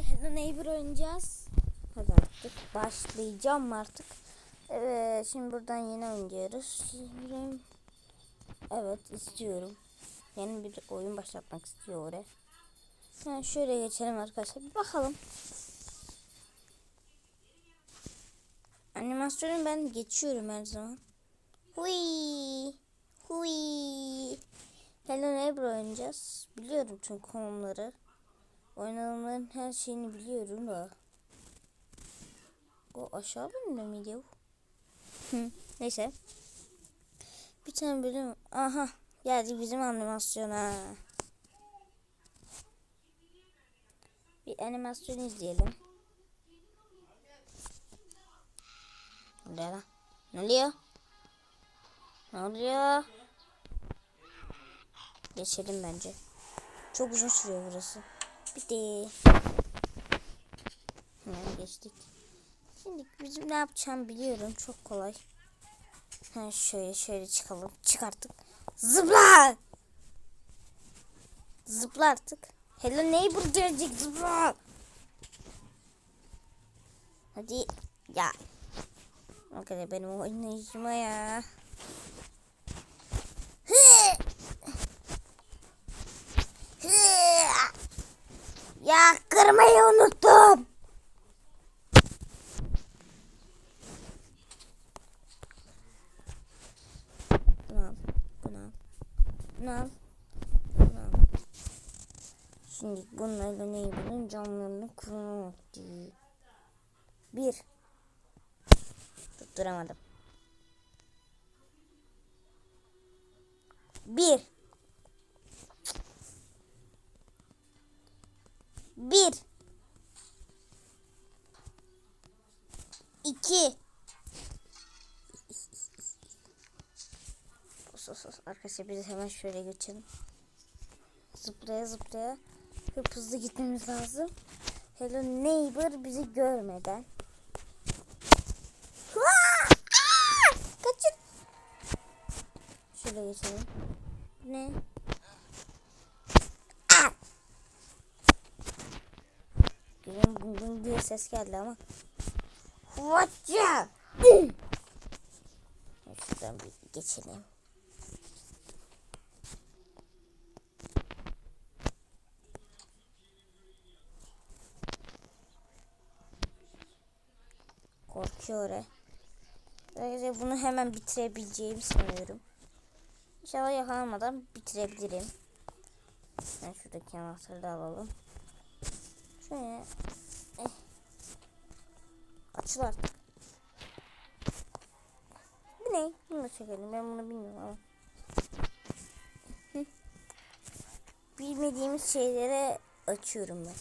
Hello Neighbor oynayacağız. Hadi artık başlayacağım artık. Evet şimdi buradan yeni oynuyoruz. Şimdi, evet istiyorum. Yeni bir oyun başlatmak istiyor oraya. Yani şöyle geçelim arkadaşlar. Bir bakalım. Animasyonu ben geçiyorum her zaman. Hui. Hui. Hello Neighbor oynayacağız. Biliyorum çünkü konumları. Oynananların her şeyini biliyorum da. O aşağı bölümde miydi? Hı, neyse. Bir tane bölüm. Aha geldi bizim animasyona. Bir animasyon izleyelim. Ne oluyor lan? Ne oluyor? Ne oluyor? Geçelim bence. Çok uzun sürüyor burası. Bitti. Hemen geçtik. Şimdi bizim ne yapacağım biliyorum. Çok kolay. Ha şöyle şöyle çıkalım. Çıkarttık. Zıpla! Zıpla artık. Hello neighbor gelecek zıpla. Hadi ya. O kadar benim oynayışıma ya. Hı! Hı! Ya kırmayı unuttum. Şimdi bunlarla neyi bulun? Camlarını kurma vakti. Bir. Tutturamadım. Bir. Bir. İki. Arkadaşlar biz hemen şöyle geçelim. Zıplaya zıplaya hıp hızlı gitmemiz lazım. Hello neighbor bizi görmeden. Kaçın. Şöyle geçelim. Ne? Aa! Gülüm bum bum diye ses geldi ama. Whatcha? Şuradan bir geçelim. Korkuyor he. Bunu hemen bitirebileceğimi sanıyorum. İnşallah yakalanmadan bitirebilirim. Ben şuradaki anahtarı da alalım. Şöyle. Artık. Bu ne? Bunu da çekelim. Ben bunu bilmiyorum ama. Bilmediğimiz şeylere açıyorum ben.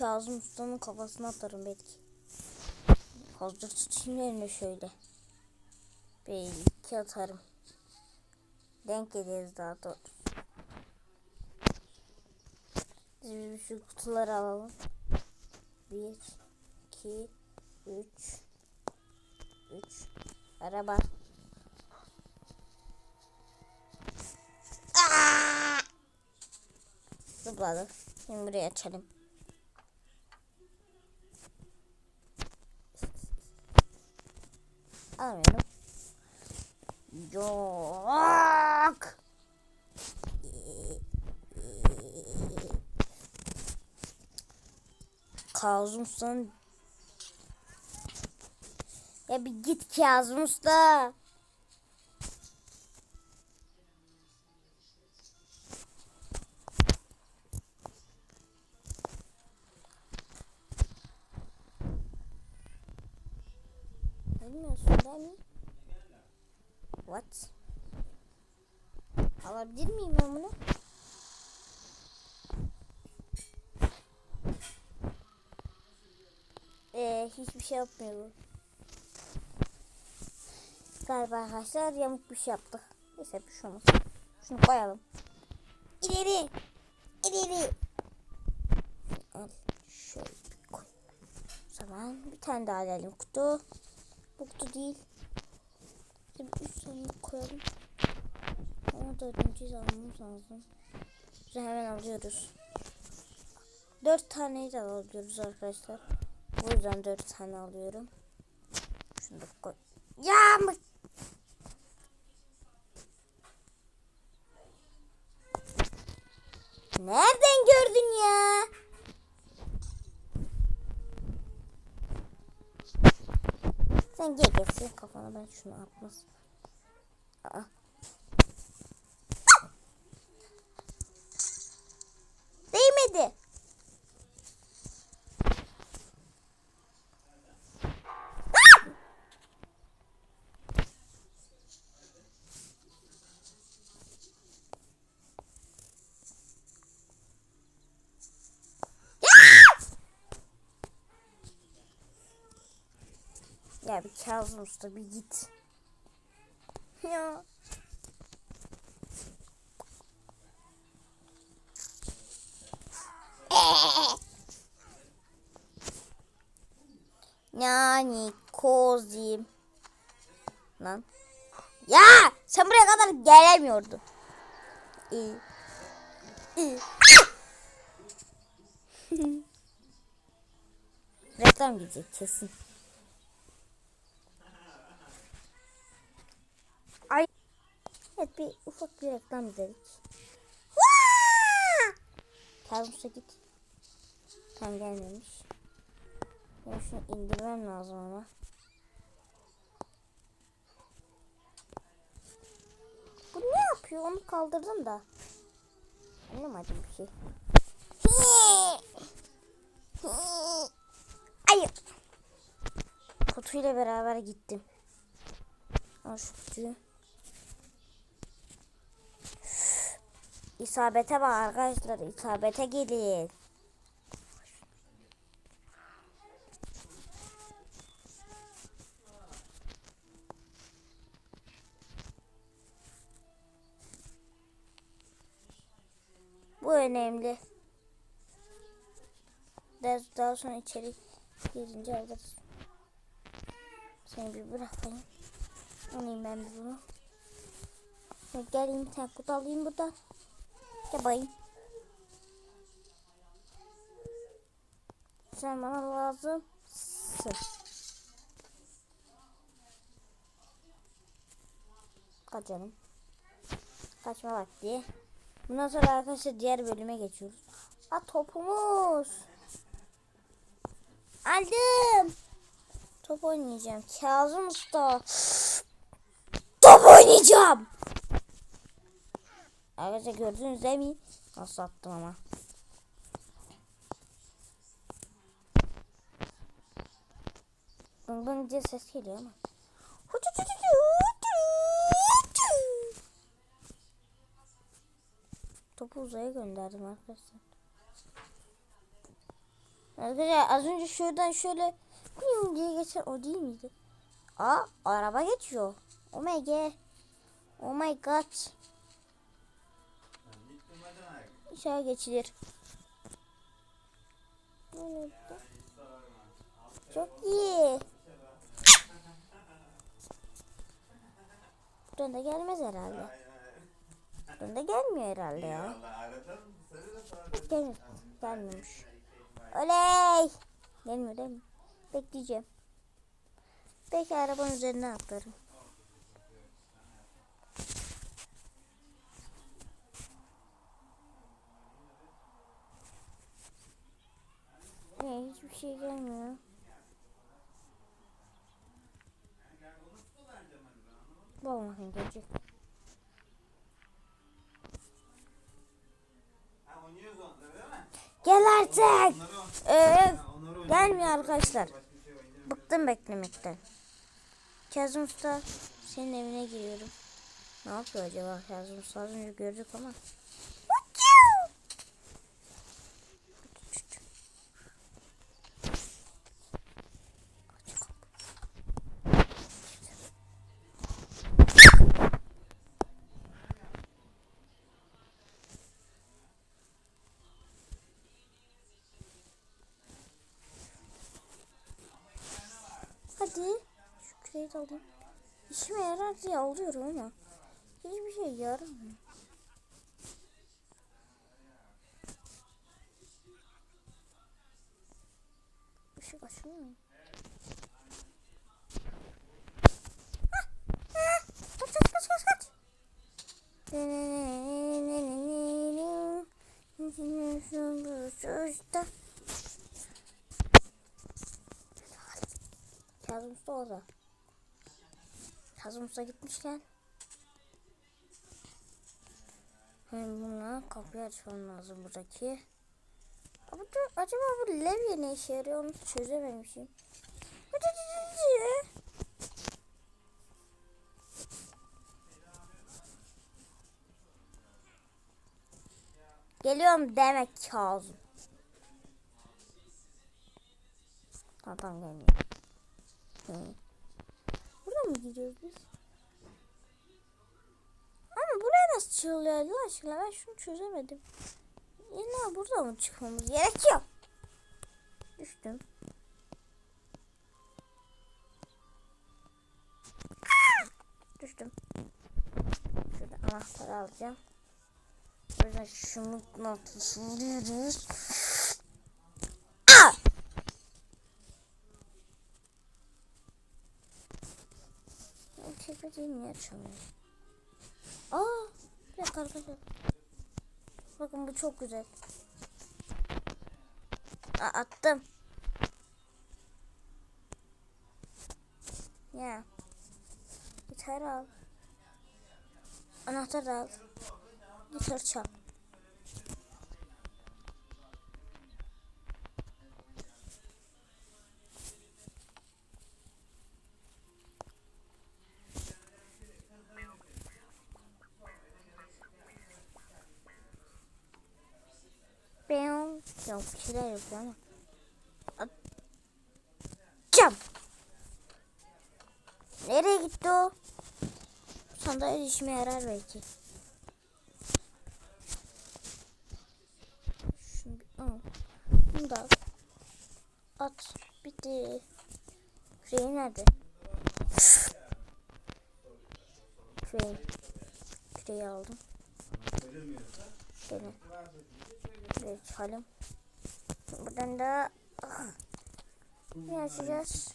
Kazım Usta'nın kafasına atarım belki. Hazır tutayım yerine şöyle. Belki atarım. Denk ederiz daha doğrusu. Biz şu kutuları alalım. 1 2 3 3 Araba. Zıpladı. Şimdi buraya açalım. Alamıyorum. Yok. Kazım Usta'nın Ya bir git Kazım Usta. Alabilir miyim ben bunu? Ee, hiçbir şey yapmıyor galiba arkadaşlar. Yamuk bir şey yaptık. Neyse bir şey. Şunu koyalım. İleri. İleri. Al. Şöyle bir koy. O zaman bir tane daha alalım kutu. Bu kutu değil. Üç tane koyalım. Ama dördüncüyü almamız lazım. Biz hemen alıyoruz. Dört taneyi de alıyoruz arkadaşlar. O yüzden dört tane alıyorum. Şunu da koy. Ya mı? Nereden gördün ya? Sen gel gelsin kafana ben şunu atmaz. Aa. Ya bir Kazım Usta bir git. Ya. Yani kozim. Lan. Ya sen buraya kadar gelemiyordun. İyi. İyi. Reklam gidecek kesin. Evet bir ufak bir reklam izledik. Kazımsa git. Tam gelmemiş. Ben şunu indirmem lazım ama. Bu ne yapıyor? Onu kaldırdım da. Anlamadım bir şey. Hayır. Kutuyla beraber gittim. Al şu kutuyu. İsabete bak arkadaşlar. İsabete gelin. Bu önemli. Daha, daha sonra içeri girince alırız. Seni bir bırakayım. Alayım ben bunu. Geleyim tane kutu alayım buradan. Gel bayım. Sen bana lazımsın. Kaç canım. Kaçma vakti. Bundan sonra arkadaşlar diğer bölüme geçiyoruz. Aa topumuz. Aldım. Top oynayacağım. Kazım Usta. Top oynayacağım. Arkadaşlar gördünüz değil mi? Nasıl attım ama. Bın bın diye ses geliyor ama. Topu uzaya gönderdim arkadaşlar. Arkadaşlar az önce şuradan şöyle kuyum diye geçer o değil miydi? Aa araba geçiyor. Oh my god. Oh my god. İnşallah geçilir. Çok iyi. Buradan da gelmez herhalde. Buradan da gelmiyor herhalde ya. Gelmiyor. Gelmiyormuş. Oley! Gelmiyor değil mi? Bekleyeceğim. Belki arabanın üzerine atlarım. Ne hiçbir şey gelmiyor. Bakayım gelecek. Gel artık. Ee, gelmiyor arkadaşlar. Bıktım beklemekten. Kazım Usta senin evine giriyorum. Ne yapıyor acaba Kazım Usta az önce gördük ama. Kıyafet aldım. İşime yarar diye alıyorum ama hiçbir şey yaramıyor. Işık açmıyor mu? Ah! Ah! Kaç kaç kaç kaç kaç. Kazım Usta orada. Kazım Usta gitmişken hem buna kapıyı açmam lazım buradaki. Ama acaba bu levye ne işe yarıyor onu çözememişim. Geliyorum demek. Tamam tamam gelmiyor. Hı. Gidiyoruz biz? Ama buraya nasıl çıkılıyor Allah aşkına ben şunu çözemedim. İlla burada mı çıkmamız gerekiyor? Düştüm. Düştüm. Şurada anahtarı alacağım. Buradan şunu noktası vuruyoruz. Aa! Çekmeceyi niye açamıyorum? Aa! Bir dakika arkadaşlar. Bakın bu çok güzel. Aa, attım. Ya. Gitar al. Anahtar al. Gitar çal. Bir şeyler yapıyor ama. Cam. Nereye gitti o? Sandalye işime yarar belki. Bir al. Bunu da. At. Bitti. Küreği nerede? Küreği. Küreği aldım. Şöyle. Şöyle çıkalım. Buradan da ne açacağız?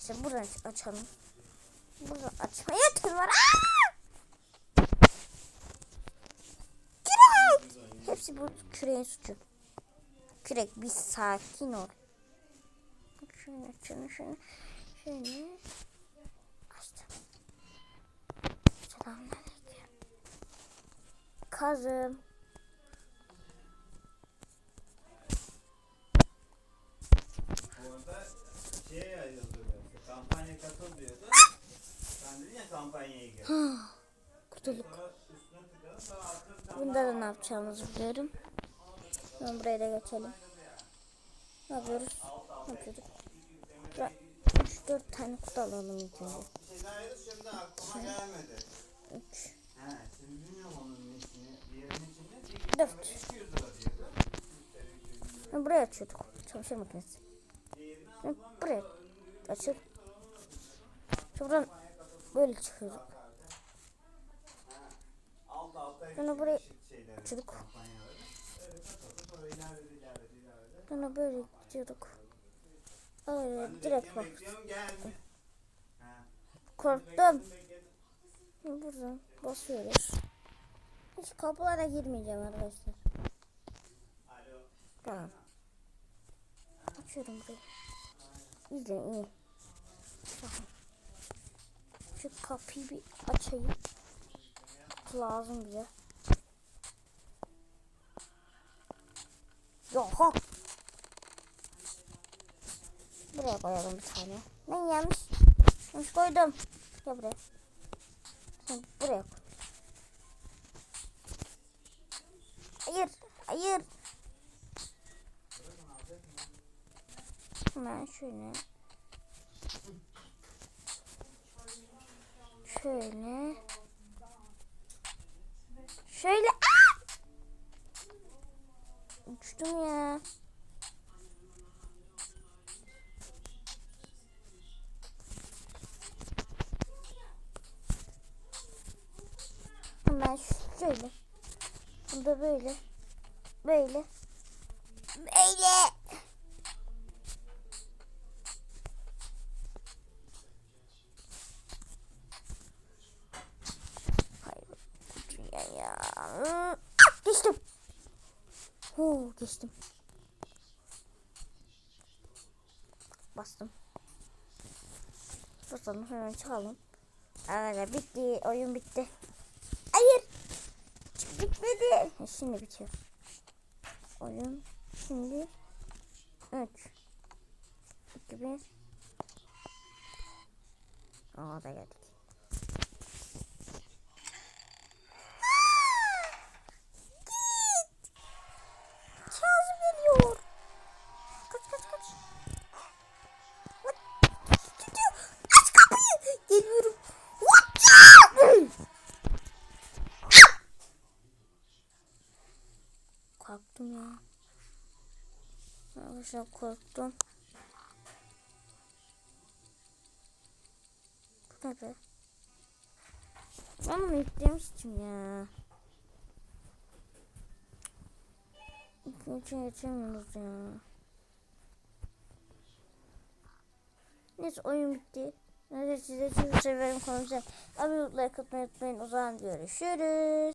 İşte buradan açalım. Buradan açmaya yeter var. Kürek! Hepsi bu küreğin suçu. Kürek bir sakin ol. Şunu şunu şunu şunu açtım. Selamünaleyküm. Kazım. Şeye yazıyordu. Kampanya katıl diyordu. Sen dedin ya kampanyaya gir. Kurtulduk. Sonra üstüne tıkladım. Sonra altına bir tane Bunda da ne yapacağımızı biliyorum. Şimdi buraya da geçelim. Ne yapıyoruz? Ne yapıyorduk? 3-4 tane kutu alalım ilk önce. şeyler şimdi aklıma gelmedi. 3, He, şimdi bilmiyorum onun nesini. Diğerinin içinde bir 4. 200 lira diyordu. Şimdi buraya açıyorduk. Çamaşır makinesi. Şimdi buraya açıp Şimdi buradan böyle çıkıyorduk. Alt alta Sonra buraya açıyorduk. Kampanyaları. Öyle katıldı. Sonra ilerledi ilerledi ilerledi. Sonra böyle gidiyorduk. Öyle direkt bak. Korktum. Buradan basıyoruz. Hiç kapılara girmeyeceğim arkadaşlar. Tamam. Açıyorum burayı. İzleyin iyi. Bakın. Şu kapıyı bir açayım. Lazım bize. Yok. Buraya koyalım bir tane. Ben yanlış. Yanlış koydum. Gel buraya. Sen buraya koy. Hayır. Hayır. Hemen şöyle. Şöyle. Şöyle. Aa! Uçtum ya. Şöyle. Bu da böyle. Böyle. Böyle. Ah, Geçtim. Oo, geçtim. Bastım. Basalım hemen çıkalım. Evet bitti. Oyun bitti. Hayır. Bitmedi. Şimdi bitiyor. Oyun şimdi 3 2 1 Aa da geldik. Korktum ya. Arkadaşlar korktum. Bu ne be? Ben yüklemiştim ya. İkinci geçemiyoruz ya. Neyse oyun bitti. Neyse size çok severim konuşacağım. Abi like atmayı unutmayın. O zaman görüşürüz.